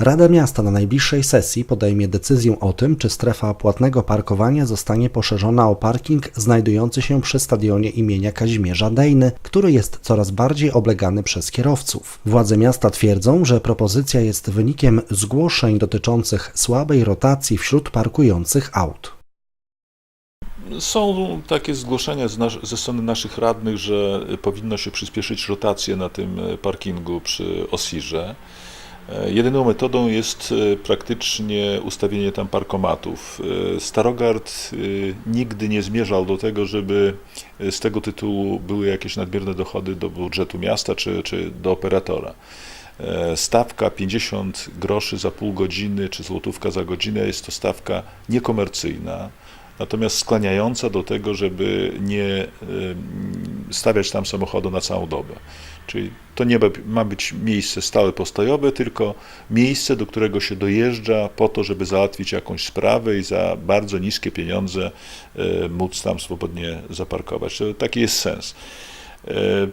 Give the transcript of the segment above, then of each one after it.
Rada Miasta na najbliższej sesji podejmie decyzję o tym, czy strefa płatnego parkowania zostanie poszerzona o parking znajdujący się przy stadionie imienia Kazimierza Dejny, który jest coraz bardziej oblegany przez kierowców. Władze miasta twierdzą, że propozycja jest wynikiem zgłoszeń dotyczących słabej rotacji wśród parkujących aut. Są takie zgłoszenia ze strony naszych radnych, że powinno się przyspieszyć rotację na tym parkingu przy Osirze. E, Jedyną metodą jest e, praktycznie ustawienie tam parkomatów. E, Starogard nigdy nie zmierzał do tego, żeby z tego tytułu były jakieś nadmierne dochody do budżetu miasta czy, czy do operatora. Stawka 50 groszy za pół godziny czy złotówka za godzinę jest to stawka niekomercyjna, natomiast skłaniająca do tego, żeby nie em, stawiać tam samochodu na całą dobę. Czyli to nie ma być miejsce stałe postojowe, tylko miejsce, do którego się dojeżdża po to, żeby załatwić jakąś sprawę i za bardzo niskie pieniądze e, móc tam swobodnie zaparkować. Taki jest sens. E,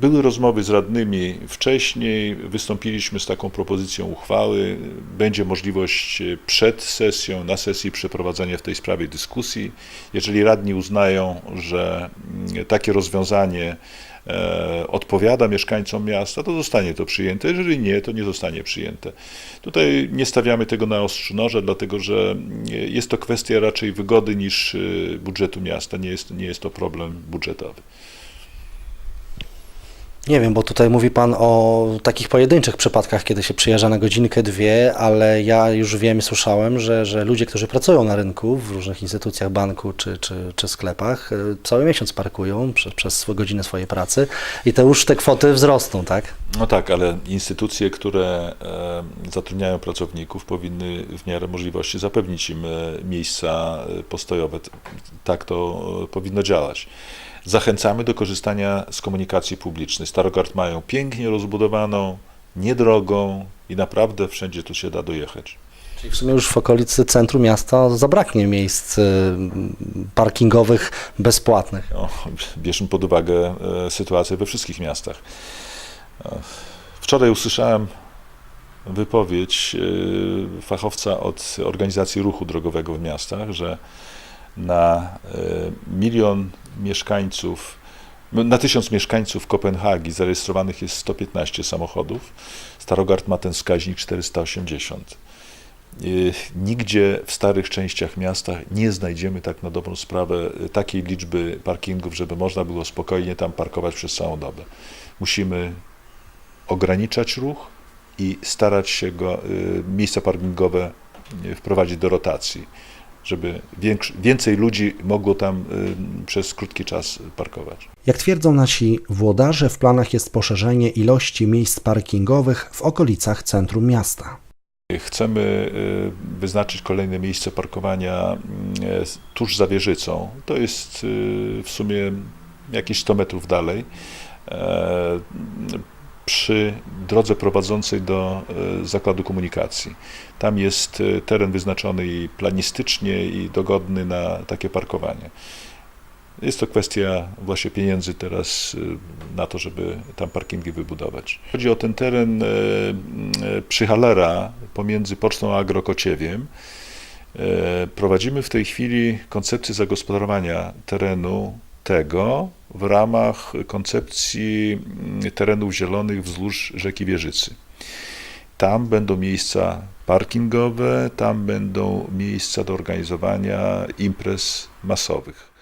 Były rozmowy z radnymi wcześniej, wystąpiliśmy z taką propozycją uchwały. Będzie możliwość e, przed sesją, na sesji przeprowadzenia w tej sprawie dyskusji. Jeżeli radni uznają, że mm, takie rozwiązanie e, odpowiada mieszkańcom miasta, to zostanie to przyjęte. Jeżeli nie, to nie zostanie przyjęte. Tutaj nie stawiamy tego na ostrzu noża, dlatego że mm, jest to kwestia raczej wygody niż budżetu miasta. Nie jest, nie jest to problem budżetowy. Nie wiem, bo tutaj mówi Pan o takich pojedynczych przypadkach, kiedy się przyjeżdża na godzinkę, dwie, ale ja już wiem i słyszałem, że, że ludzie, którzy pracują na rynku w różnych instytucjach banku czy, czy, czy sklepach, y, cały miesiąc parkują przez, przez godziny swojej pracy i to już te kwoty wzrosną, tak? No tak, ale instytucje, które e, zatrudniają pracowników, powinny w miarę możliwości zapewnić im e, miejsca e, postojowe. Tak to e, powinno działać. Zachęcamy do korzystania z komunikacji publicznej. Starogard mają pięknie rozbudowaną, niedrogą i naprawdę wszędzie tu się da dojechać. Czyli w sumie już w okolicy centrum miasta zabraknie miejsc y, parkingowych bezpłatnych. No, bierzmy pod uwagę e, sytuację we wszystkich miastach. E, Wczoraj usłyszałem wypowiedź e, fachowca od organizacji ruchu drogowego w miastach, że na e, milion mieszkańców, na tysiąc mieszkańców Kopenhagi zarejestrowanych jest 115 samochodów. Starogard ma ten wskaźnik 480. Y, Nigdzie w starych częściach miasta nie znajdziemy tak na dobrą sprawę y, takiej liczby parkingów, żeby można było spokojnie tam parkować przez całą dobę. Musimy ograniczać ruch i starać się go, miejsca parkingowe wprowadzić do rotacji, żeby więcej ludzi mogło tam y, przez krótki czas parkować. Jak twierdzą nasi włodarze, w planach jest poszerzenie ilości miejsc parkingowych w okolicach centrum miasta. Chcemy y, wyznaczyć kolejne miejsce parkowania y, tuż za wieżycą. To jest w sumie jakieś 100 metrów dalej. E, Przy drodze prowadzącej do e, zakładu komunikacji. Tam jest e, teren wyznaczony i planistycznie, i dogodny na takie parkowanie. Jest to kwestia właśnie pieniędzy teraz y, na to, żeby tam parkingi wybudować. Chodzi o ten teren e, e, przy Halera pomiędzy Pocztą a Agrokociewiem. E, Prowadzimy w tej chwili koncepcję zagospodarowania terenu tego w ramach koncepcji mm, terenów zielonych wzdłuż rzeki Wieżycy. Tam będą miejsca parkingowe, tam będą miejsca do organizowania imprez masowych.